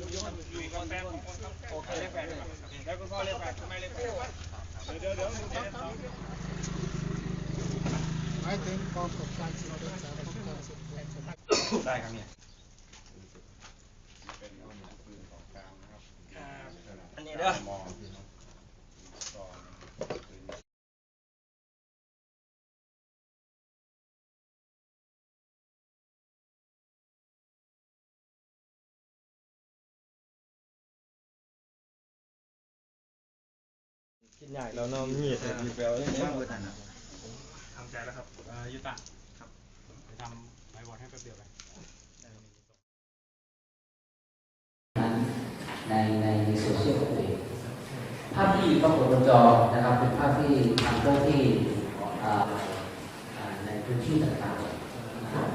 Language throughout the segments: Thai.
อยู่กับแฟนโอเคเรียกแฟนแล้วคุณพ่อเรียกแฟนคุณแม่เรียกแฟนเดี๋ยวเดี๋ยวเดี๋ยวเดี๋ยว I think both of flights are better because of the ได้ครับเนี่ยเป็นเอาหนังปืนของกลางนะครับอันนี้เด้อ คิดยากแล้วเนาะมีดมีแปลว่าอย่างเงี้ยทำใจแล้วครับเอ่อยุตะครับไปทำใบบอร์ดให้แป๊บเดียวไปในในในโซเชียลของตัวเองภาพที่ปรากฏบนจอนะครับเป็นภาพที่ทางเจ้าหน้าที่อ่าอ่าในพื้นที่ต่างๆนะครับ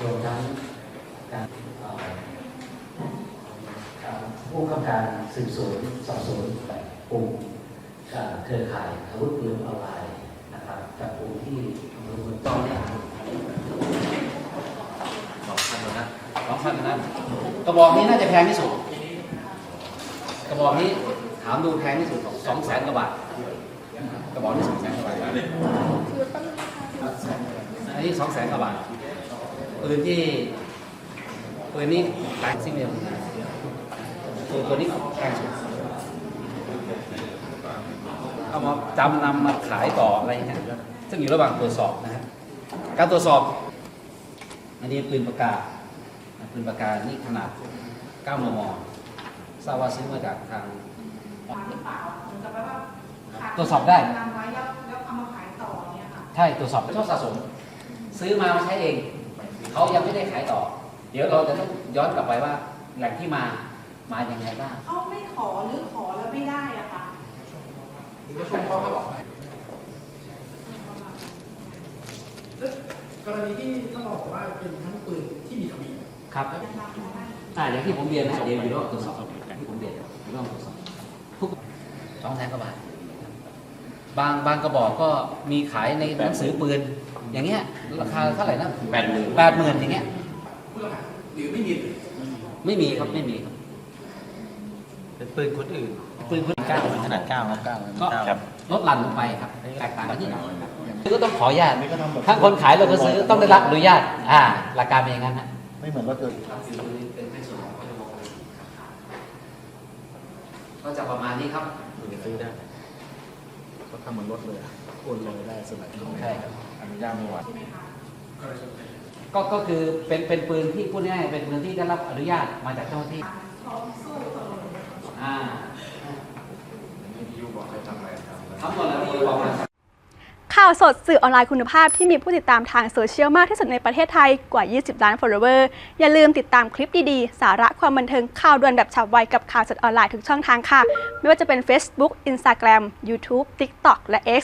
รวมทั้งการเอ่อการผู้กำกับการสืบสวนสอบสวนกลุ่มอ่า เครือข่ายอาวุธปืนออนไลน์นะครับจากกลุ่มที่อำเภอเมืองต้อนเนี่ยสองพันนะสองพันนะกระบอกนี้น่าจะแพงที่สุดกระบอกนี้ถามดูแพงที่สุดสองแสนกว่าบาทกระบอกนี้สองแสนกว่าบาทอันนี้สองแสนกว่าบาทปืนที่ปืนนี้แปดซิ่งเดียวตัวตัวนี้แพงสุด เอามาจำนำมาขายต่ออะไรเงี้ยซึ่งอยู่ระหว่างตรวจสอบนะฮะการตรวจสอบ อันนี้ปืนปากกาปืนปากกานี่ขนาด 9 มมทราบว่าซื้อมาจากทางขายหรือเปล่าเหมือนกับว่าขายตรวจสอบได้นำไว้แล้วแล้วเอามาขายต่อเนี่ยค่ะใช่ตรวจสอบเป็นโทษสะสม ซื้อมามาใช้เองเขายังไม่ได้ขายต่อ เดี๋ยวเราจะต้องย้อนกลับไปว่าแหล่งที่มามาอย่างไงบ้างเขาไม่ขอหรือขอแล้วไม่ได้อะค่ะ กรณีที่ท่านบอกว่าเป็นทั้งปืนที่มีทะเบียนครับอ่าอย่างที่ผมเรียนนะเดี๋ยวอยู่ระหว่างตรวจสอบที่ผมเรียนอยู่ระหว่างตรวจสอบทุกสองแสนกว่าบาทบางบางกระบอกก็มีขายในหนังสือปืน อย่างเงี้ยราคาเท่าไหร่นะแปดหมื่นแปดหมื่นอย่างเงี้ยผู้ต้องหาหรือไม่มี ไม่มีครับไม่มีครับ เป็นปืนคนอื่น ปืนคนเก้าขนาดเก้าครับเก้าก็ครับลดหลั่นลงไปครับแตกต่างกันที่ไหนคือก็ต้องขออนุญาตถ้าคนขายเราก็ซื้อต้องได้รับอนุญาตอ่าหลักการเป็นอย่างนั้นฮะไม่เหมือนรถยนต์ก็จะประมาณนี้ครับซื้อได้เขาทำเหมือนรถเลยอะโอนเลยได้สมัยนี้ใช่ครับอนุญาตไม่ไหวก็ก็คือเป็นเป็นปืนที่พูดง่ายๆเป็นปืนที่ได้รับอนุญาตมาจากเจ้าหน้าที่ เขาสู้ตลอด อ่า ยูบอกให้ทำอะไรทำ ทำหมดแล้วที่บอกมา ข่าวสดสื่อออนไลน์คุณภาพที่มีผู้ติดตามทางโซเชียลมากที่สุดในประเทศไทยกว่า 20 ล้าน follower อย่าลืมติดตามคลิปดีๆ สาระความบันเทิงข่าวด่วนแบบฉับไวกับข่าวสดออนไลน์ทุกช่องทางค่ะ ไม่ว่าจะเป็น Facebook Instagram YouTube TikTok และ X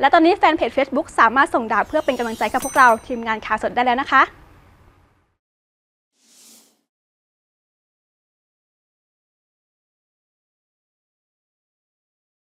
และตอนนี้แฟนเพจ Facebook สามารถส่งดาวเพื่อเป็นกำลังใจกับพวกเราทีมงานข่าวสดได้แล้วนะคะ